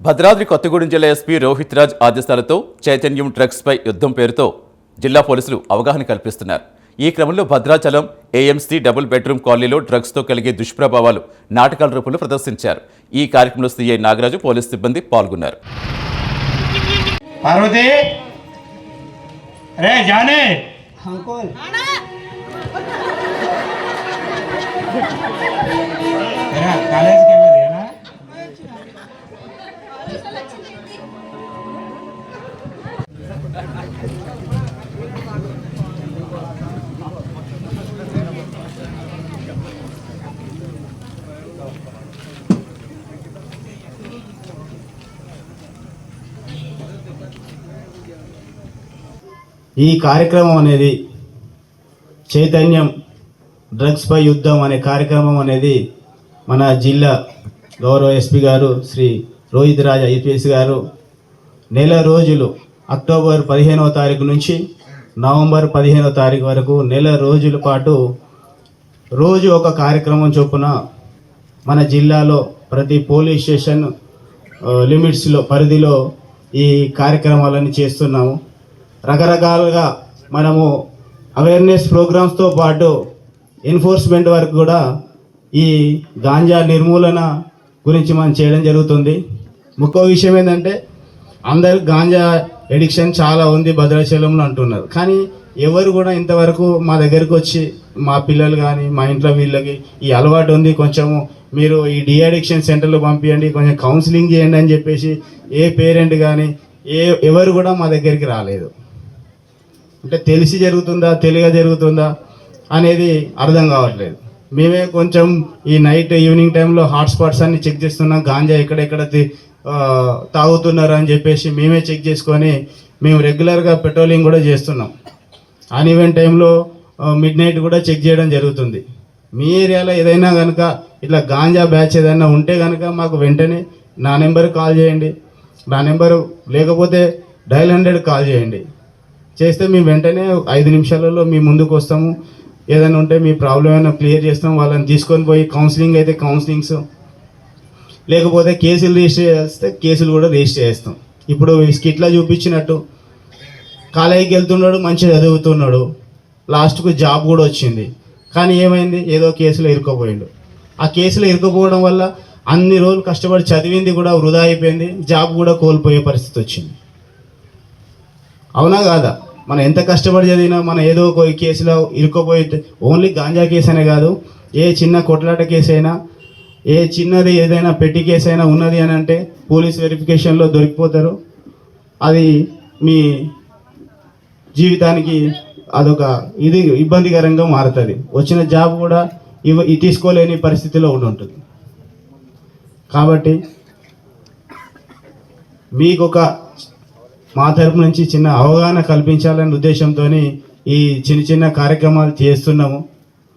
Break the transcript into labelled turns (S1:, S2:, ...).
S1: భద్రాద్రి కొత్తగూడెం జిల్లా ఎస్పీ రోహిత్ రాజ్ ఆదేశాలతో చైతన్యం డ్రగ్స్పై యుద్ధం పేరుతో జిల్లా పోలీసులు అవగాహన కల్పిస్తున్నారు. ఈ క్రమంలో భద్రాచలం ఏఎంసీ డబుల్ బెడ్రూమ్ కాలనీలో డ్రగ్స్తో కలిగే దుష్ప్రభావాలు నాటకాల రూపంలో ప్రదర్శించారు. ఈ కార్యక్రమంలో సీఐ నాగరాజు పోలీస్ సిబ్బంది పాల్గొన్నారు.
S2: కాలేజీకి
S3: ఈ కార్యక్రమం అనేది చైతన్యం డ్రగ్స్పై యుద్ధం అనే కార్యక్రమం అనేది మన జిల్లా గౌరవ ఎస్పీ గారు శ్రీ రోహిత్ రాజా ఐపీఎస్ గారు నెల రోజులు అక్టోబర్ పదిహేనవ తారీఖు నుంచి నవంబర్ పదిహేనవ తారీఖు వరకు నెల రోజుల పాటు రోజు ఒక కార్యక్రమం చొప్పున మన జిల్లాలో ప్రతి పోలీస్ స్టేషన్ లిమిట్స్లో పరిధిలో ఈ కార్యక్రమాలను చేస్తున్నాము. రకరకాలుగా మనము అవేర్నెస్ ప్రోగ్రామ్స్తో పాటు ఎన్ఫోర్స్మెంట్ వరకు కూడా ఈ గాంజా నిర్మూలన గురించి మనం చేయడం జరుగుతుంది. ముఖ్య విషయం ఏంటంటే అందరు గాంజా ఎడిక్షన్ చాలా ఉంది భద్రాచలంలో అంటున్నారు. కానీ ఎవరు కూడా ఇంతవరకు మా దగ్గరికి వచ్చి మా పిల్లలు కానీ మా ఇంట్లో వీళ్ళకి ఈ అలవాటు ఉంది. కొంచెము మీరు ఈ డి అడిక్షన్ సెంటర్లో పంపించండి కొంచెం కౌన్సిలింగ్ చేయండి అని చెప్పేసి ఏ పేరెంట్ కానీ ఏ ఎవరు కూడా మా దగ్గరికి రాలేదు. అంటే తెలిసి జరుగుతుందా తెలియ జరుగుతుందా అనేది అర్థం కావట్లేదు. మేమే కొంచెం ఈ నైట్ ఈవినింగ్ టైంలో హాట్స్పాట్స్ అన్ని చెక్ చేస్తున్నాం. గాంజా ఎక్కడెక్కడ తాగుతున్నారు అని చెప్పేసి మేమే చెక్ చేసుకొని మేము రెగ్యులర్గా పెట్రోలింగ్ కూడా చేస్తున్నాం. అన్ ఈవెంట్ టైంలో మిడ్ నైట్ కూడా చెక్ చేయడం జరుగుతుంది. మీ ఏరియాలో ఏదైనా కనుక ఇట్లా గాంజా బ్యాచ్ ఏదైనా ఉంటే కనుక మాకు వెంటనే నా నెంబర్ కాల్ చేయండి. నా నెంబరు లేకపోతే డైల్ హండ్రెడ్ కాల్ చేయండి. చేస్తే మేము వెంటనే ఐదు నిమిషాలలో మీ ముందుకు వస్తాము. ఏదైనా ఉంటే మీ ప్రాబ్లం ఏమైనా క్లియర్ చేస్తాం. వాళ్ళని తీసుకొని పోయి కౌన్సిలింగ్ అయితే కౌన్సిలింగ్స్ లేకపోతే కేసులు రిజిస్టర్ చేస్తే కేసులు కూడా రిజిస్టర్ చేస్తాం. ఇప్పుడు ఈ స్కిట్లో చూపించినట్టు కాలేజీకి వెళ్తున్నాడు మంచిగా చదువుతున్నాడు లాస్ట్కు జాబ్ కూడా వచ్చింది. కానీ ఏమైంది? ఏదో కేసులో ఇరుక్కుపోయిండు. ఆ కేసులో ఇరుక్కుపోవడం వల్ల అన్ని రోజులు కష్టపడి చదివింది కూడా వృధా అయిపోయింది జాబ్ కూడా కోల్పోయే పరిస్థితి వచ్చింది. అవునా కాదా? మనం ఎంత కష్టపడి చదివినా మనం ఏదో ఒక కేసులో ఇరుక్కుపోయి ఓన్లీ గాంజా కేసు అనే కాదు ఏ చిన్న కొట్లాట కేసు అయినా ఏ చిన్నది ఏదైనా పెట్టి కేసు అయినా ఉన్నది అని అంటే పోలీస్ వెరిఫికేషన్లో దొరికిపోతారు. అది మీ జీవితానికి అదొక ఇది ఇబ్బందికరంగా మారుతుంది. వచ్చిన జాబ్ కూడా ఇవ తీసుకోలేని పరిస్థితిలో ఉంటుంది. కాబట్టి మీకు ఒక మా తరపు నుంచి చిన్న అవగాహన కల్పించాలనే ఉద్దేశంతో ఈ చిన్న చిన్న కార్యక్రమాలు చేస్తున్నాము.